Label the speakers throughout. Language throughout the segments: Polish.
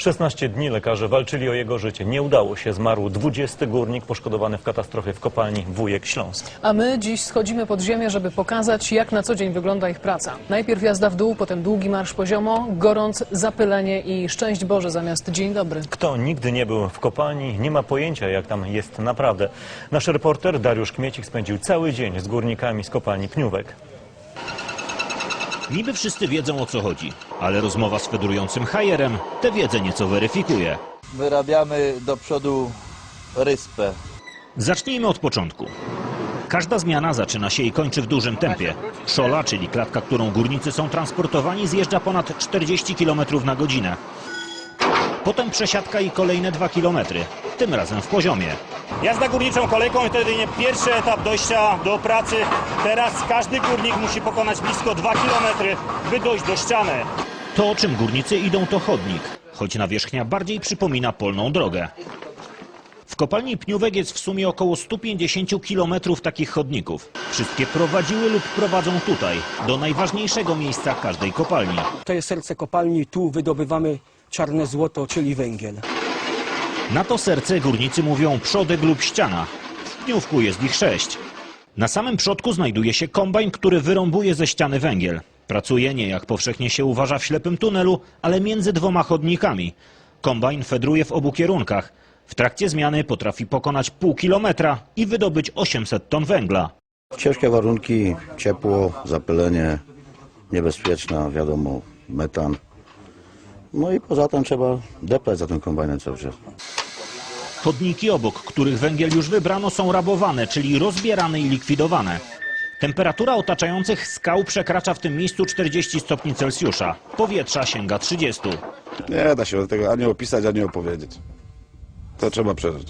Speaker 1: 16 dni lekarze walczyli o jego życie. Nie udało się. Zmarł 20 górnik poszkodowany w katastrofie w kopalni Wujek Śląsk.
Speaker 2: A my dziś schodzimy pod ziemię, żeby pokazać, jak na co dzień wygląda ich praca. Najpierw jazda w dół, potem długi marsz poziomo, gorąc, zapylenie i szczęść Boże zamiast dzień dobry.
Speaker 1: Kto nigdy nie był w kopalni, nie ma pojęcia, jak tam jest naprawdę. Nasz reporter Dariusz Kmiecik spędził cały dzień z górnikami z kopalni Pniówek.
Speaker 3: Niby wszyscy wiedzą o co chodzi, ale rozmowa z federującym hajerem tę wiedzę nieco weryfikuje.
Speaker 4: Wyrabiamy do przodu ryspę.
Speaker 3: Zacznijmy od początku. Każda zmiana zaczyna się i kończy w dużym tempie. Szola, czyli klatka, którą górnicy są transportowani, zjeżdża ponad 40 km na godzinę. Potem przesiadka i kolejne 2 km, tym razem w poziomie.
Speaker 5: Jazda górniczą kolejką to jedynie pierwszy etap dojścia do pracy. Teraz każdy górnik musi pokonać blisko 2 km, by dojść do ściany.
Speaker 3: To, o czym górnicy idą, to chodnik, choć nawierzchnia bardziej przypomina polną drogę. W kopalni Pniówek jest w sumie około 150 km takich chodników. Wszystkie prowadziły lub prowadzą tutaj, do najważniejszego miejsca każdej kopalni.
Speaker 6: To jest serce kopalni, tu wydobywamy czarne złoto, czyli węgiel.
Speaker 3: Na to serce górnicy mówią przodek lub ściana. W Pniówku jest ich sześć. Na samym przodku znajduje się kombajn, który wyrąbuje ze ściany węgiel. Pracuje nie jak powszechnie się uważa w ślepym tunelu, ale między dwoma chodnikami. Kombajn fedruje w obu kierunkach. W trakcie zmiany potrafi pokonać pół kilometra i wydobyć 800 ton węgla.
Speaker 7: Ciężkie warunki, ciepło, zapylenie, niebezpieczna, wiadomo, metan. No i poza tym trzeba deptać za tym kombajnem cały czas.
Speaker 3: Chodniki obok, których węgiel już wybrano, są rabowane, czyli rozbierane i likwidowane. Temperatura otaczających skał przekracza w tym miejscu 40 stopni Celsjusza. Powietrza sięga 30.
Speaker 8: Nie da się tego ani opisać, ani opowiedzieć. To trzeba przeżyć.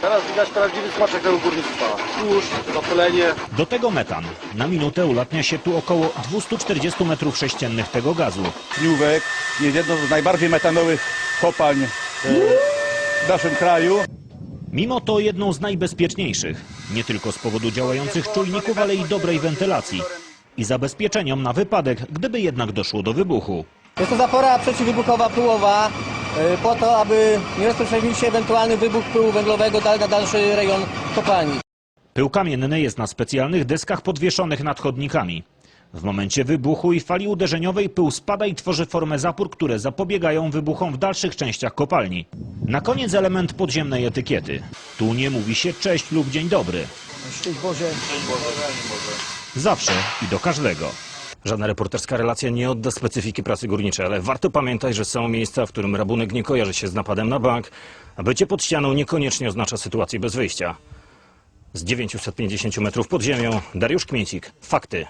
Speaker 9: Teraz widać prawdziwy smaczek tego górnictwa. Kurz, zapylenie.
Speaker 3: Do tego metan. Na minutę ulatnia się tu około 240 metrów sześciennych tego gazu.
Speaker 8: Pniówek jest jedną z najbardziej metanowych kopalń e, w naszym kraju.
Speaker 3: Mimo to jedną z najbezpieczniejszych. Nie tylko z powodu działających czujników, ale i dobrej wentylacji. I zabezpieczeniom na wypadek, gdyby jednak doszło do wybuchu.
Speaker 10: Jest to zapora przeciwwybuchowa pyłowa y, po to, aby nie rozprzestrzenił się ewentualny wybuch pyłu węglowego na dalszy rejon kopalni.
Speaker 3: Pył kamienny jest na specjalnych deskach podwieszonych nad chodnikami. W momencie wybuchu i fali uderzeniowej pył spada i tworzy formę zapór, które zapobiegają wybuchom w dalszych częściach kopalni. Na koniec element podziemnej etykiety. Tu nie mówi się cześć lub dzień dobry.
Speaker 6: Szczęść Boże.
Speaker 3: Zawsze i do każdego.
Speaker 11: Żadna reporterska relacja nie odda specyfiki pracy górniczej, ale warto pamiętać, że są miejsca, w którym rabunek nie kojarzy się z napadem na bank, a bycie pod ścianą niekoniecznie oznacza sytuację bez wyjścia. Z 950 metrów pod ziemią, Dariusz Kmiecik. Fakty.